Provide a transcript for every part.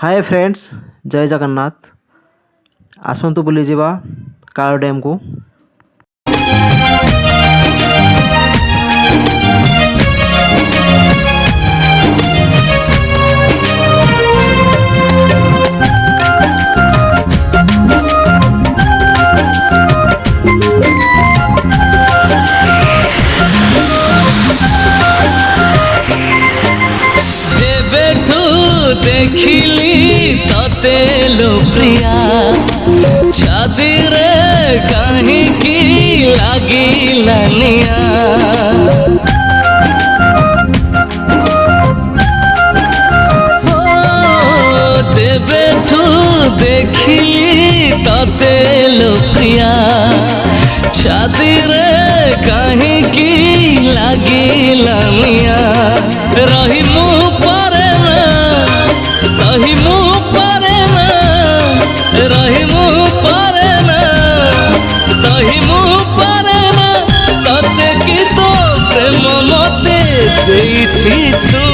hi friends जय जगन्नाथ आसतु बुले काल डैम को देखिल পেল প্রিয়া চাঁদের কাহি কি লাগিলানিয়া দেখিলি ততে লো প্রিয়া ছাতিরে ମୁଁ ପାରେ ନା ସତେ କି ତୋ ପ୍ରେମ ମୋତେ ଦେଇଛି ଛୁ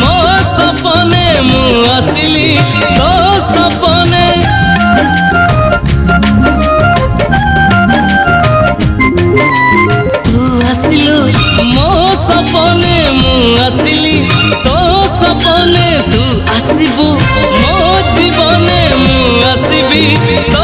ମୋ ସପନେ ମୁଁ ଆସିଲି ତୋ ସପନେ ତୁ ଆସିଲୁ ମୋ ସପନେ ମୁଁ ଆସିଲି ତୋ ସପନେ ତୁ ଆସିବୁ ମୋ ଜୀବନେ ମୁଁ ଆସିବି ତୋ